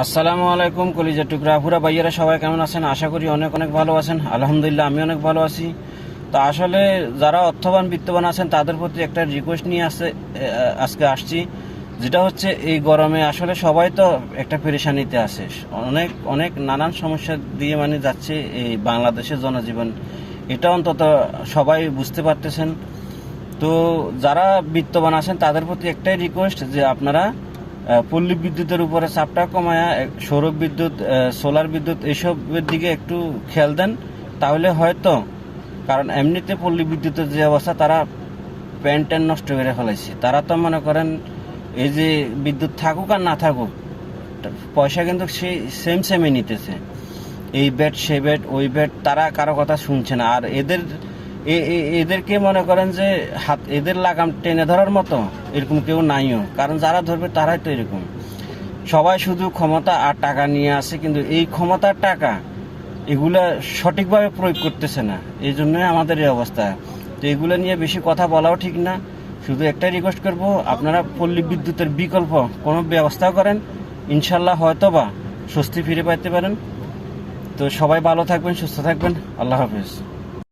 আসসালামু আলাইকুম কলিজা টুকরা। পুরা ভাইয়েরা সবাই কেমন আছেন? আশা করি অনেক অনেক ভালো আছেন। আলহামদুলিল্লাহ, আমি অনেক ভালো আছি। তো আসলে যারা অর্থবান, বিত্তবান আছেন, তাদের প্রতি একটা রিকোয়েস্ট নিয়ে আসে আজকে আসছি। যেটা হচ্ছে, এই গরমে আসলে সবাই তো একটা পেরেশানিতে আছে। অনেক অনেক নানান সমস্যা দিয়ে মানে যাচ্ছে এই বাংলাদেশের জনজীবন। এটা অন্তত সবাই বুঝতে পারতেছেন। তো যারা বিত্তবান আছেন, তাদের প্রতি একটাই রিকোয়েস্ট যে আপনারা পল্লী বিদ্যুতের উপরে চাপটা কমায়া সৌর বিদ্যুৎ সোলার বিদ্যুৎ এইসবের দিকে একটু খেয়াল দেন, তাহলে হয়তো, কারণ এমনিতে পল্লী বিদ্যুতের যে অবস্থা, তারা প্যান্ট ট্যান নষ্ট করে ফেলাইছে। তারা তো মনে করেন, এই যে বিদ্যুৎ থাকুক আর না থাকুক, পয়সা কিন্তু সেই সেম সেমই নিতেছে। এই বেড সে বেড ওই বেড তারা কারও কথা শুনছে না। আর এদের এদেরকে মনে করেন যে হাত, এদের লাগাম টেনে ধরার মতো এরকম কেউ নাইও। কারণ যারা ধরবে তারাই তো এরকম। সবাই শুধু ক্ষমতা আর টাকা নিয়ে আসে কিন্তু এই ক্ষমতার টাকা এগুলা সঠিকভাবে প্রয়োগ করতেছে না। এই জন্যই আমাদের এই অবস্থা। তো এগুলো নিয়ে বেশি কথা বলাও ঠিক না। শুধু একটাই রিকোয়েস্ট করব, আপনারা পল্লী বিদ্যুতের বিকল্প কোনো ব্যবস্থা করেন। ইনশাল্লাহ হয়তো বা স্বস্তি ফিরে পাইতে পারেন। তো সবাই ভালো থাকবেন, সুস্থ থাকবেন। আল্লাহ হাফিজ।